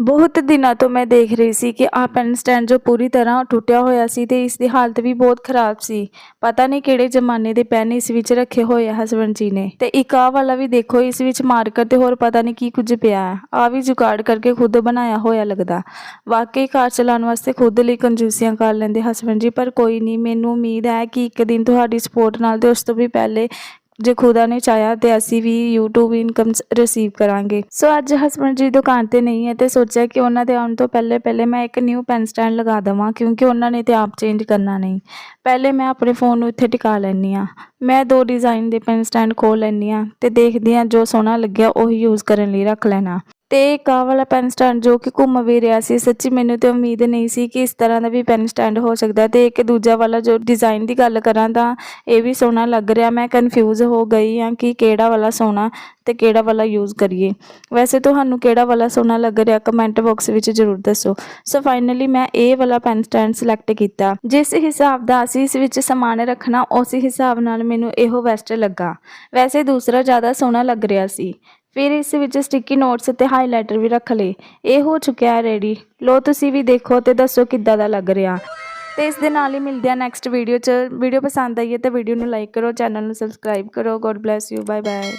ਬਹੁਤ ਦਿਨਾਂ ਤੋਂ ਮੈਂ ਦੇਖ ਰਹੀ ਸੀ ਕਿ ਆਹ ਪੈਨ ਸਟੈਂਡ ਜੋ ਪੂਰੀ ਤਰ੍ਹਾਂ ਟੁੱਟਿਆ ਹੋਇਆ ਸੀ ਤੇ ਇਸ ਦੀ ਹਾਲਤ ਵੀ ਬਹੁਤ ਖਰਾਬ ਸੀ। ਪਤਾ ਨਹੀਂ ਕਿਹੜੇ ਜ਼ਮਾਨੇ ਦੇ ਪੈਨ ਇਸ ਵਿੱਚ ਰੱਖੇ ਹੋਏ ਆ ਹਸਬੰਡ ਜੀ ਨੇ। ਤੇ ਇੱਕ ਆਹ ਵਾਲਾ ਵੀ ਦੇਖੋ, ਇਸ ਵਿੱਚ ਮਾਰਕਰ ਤੇ ਹੋਰ ਪਤਾ ਨਹੀਂ ਕੀ ਕੁਝ ਪਿਆ ਹੈ। ਆ ਵੀ ਜੁਗਾੜ ਕਰਕੇ ਖੁਦ ਬਣਾਇਆ ਹੋਇਆ ਲੱਗਦਾ। ਵਾਕਈ ਕਾਰ ਚਲਾਉਣ ਵਾਸਤੇ ਖੁਦ ਲਈ ਕੰਜੂਸੀਆਂ ਕਰ ਲੈਂਦੇ ਹਸਬੰਡ ਜੀ, ਪਰ ਕੋਈ ਨਹੀਂ, ਮੈਨੂੰ ਉਮੀਦ ਹੈ ਕਿ ਇੱਕ ਦਿਨ ਤੁਹਾਡੀ ਸਪੋਰਟ ਨਾਲ ਤੇ ਉਸ ਤੋਂ ਵੀ ਪਹਿਲੇ ਜੇ ਖੁਦਾ ਨੇ ਚਾਹਿਆ ਤੇ ਅਸੀਂ ਵੀ YouTube ਇਨਕਮ ਰਿਸੀਵ ਕਰਾਂਗੇ। ਸੋ ਅੱਜ ਹਸਬੰਡ ਜੀ ਦੁਕਾਨ ਤੇ ਨਹੀਂ ਹੈ ਤੇ ਸੋਚਿਆ ਕਿ ਉਹਨਾਂ ਦੇ ਆਉਣ ਤੋਂ ਪਹਿਲੇ ਪਹਿਲੇ ਮੈਂ ਇੱਕ ਨਿਊ ਪੈਨ ਸਟੈਂਡ ਲਗਾ ਦਵਾਂ ਕਿਉਂਕਿ ਉਹਨਾਂ ਨੇ ਤੇ ਆਪ ਚੇਂਜ ਕਰਨਾ ਨਹੀਂ। ਪਹਿਲੇ ਮੈਂ ਆਪਣੇ ਫੋਨ ਨੂੰ ਇੱਥੇ ਟਿਕਾ ਲੈਂਦੀ ਆ ਮੈਂ ਦੋ ਡਿਜ਼ਾਈਨ ਦੇ ਪੈਨ ਸਟੈਂਡ ਖੋਲ ਲੈਂਦੀ ਆ ਤੇ ਦੇਖਦੀ ਆ ਜੋ ਸੋਹਣਾ ਲੱਗਿਆ ਉਹੀ ਯੂਜ਼ ਕਰਨ ਲਈ ਰੱਖ ਲੈਣਾ। ਤੇ ਇੱਕ ਆਹ ਵਾਲਾ ਪੈਨ ਸਟੈਂਡ ਜੋ ਕਿ ਘੁੰਮ ਵੀ ਰਿਹਾ ਸੀ, ਸੱਚੀ ਮੈਨੂੰ ਤੇ ਉਮੀਦ ਨਹੀਂ ਸੀ ਕਿ ਇਸ ਤਰ੍ਹਾਂ ਦਾ ਵੀ ਪੈਨ ਸਟੈਂਡ ਹੋ ਸਕਦਾ। ਤੇ ਇੱਕ ਦੂਜਾ ਵਾਲਾ ਜੋ ਡਿਜ਼ਾਈਨ ਦੀ ਗੱਲ ਕਰਾਂ ਤਾਂ ਇਹ ਵੀ ਸੋਹਣਾ ਲੱਗ ਰਿਹਾ। ਮੈਂ ਕਨਫਿਊਜ਼ ਹੋ ਗਈ ਹਾਂ ਕਿ ਕਿਹੜਾ ਵਾਲਾ ਸੋਹਣਾ ਤੇ ਕਿਹੜਾ ਵਾਲਾ ਯੂਜ਼ ਕਰੀਏ। ਵੈਸੇ ਤੁਹਾਨੂੰ ਕਿਹੜਾ ਵਾਲਾ ਸੋਹਣਾ ਲੱਗ ਰਿਹਾ ਕਮੈਂਟ ਬਾਕਸ ਵਿੱਚ ਜ਼ਰੂਰ ਦੱਸੋ। ਸੋ ਫਾਈਨਲੀ ਮੈਂ ਇਹ ਵਾਲਾ ਪੈਨ ਸਟੈਂਡ ਸਿਲੈਕਟ ਕੀਤਾ। ਜਿਸ ਹਿਸਾਬ ਦਾ ਅਸੀਂ ਇਸ ਵਿੱਚ ਸਮਾਨ ਰੱਖਣਾ, ਉਸ ਹਿਸਾਬ ਨਾਲ ਮੈਨੂੰ ਇਹੋ ਬੈਸਟ ਲੱਗਾ। ਵੈਸੇ ਦੂਸਰਾ ਜ਼ਿਆਦਾ ਸੋਹਣਾ ਲੱਗ ਰਿਹਾ ਸੀ। ਫਿਰ ਇਸ ਵਿੱਚ ਸਟਿੱਕੀ ਨੋਟਸ ਤੇ ਹਾਈਲਾਈਟਰ ਵੀ ਰੱਖ ਲਏ। ਇਹ ਹੋ ਚੁੱਕਿਆ ਹੈ ਰੈਡੀ ਲੋ, ਤੁਸੀਂ ਵੀ ਦੇਖੋ ਤੇ ਦੱਸੋ ਕਿੱਦਾਂ ਦਾ ਲੱਗ ਰਿਹਾ। ਤੇ ਇਸ ਦੇ ਨਾਲ ਹੀ ਮਿਲਦੇ ਆ ਨੈਕਸਟ ਵੀਡੀਓ 'ਚ। ਵੀਡੀਓ ਪਸੰਦ ਆਈ ਹੈ ਤਾਂ ਵੀਡੀਓ ਨੂੰ ਲਾਈਕ ਕਰੋ ਚੈਨਲ ਨੂੰ ਸਬਸਕ੍ਰਾਈਬ ਕਰੋ। God bless you bye bye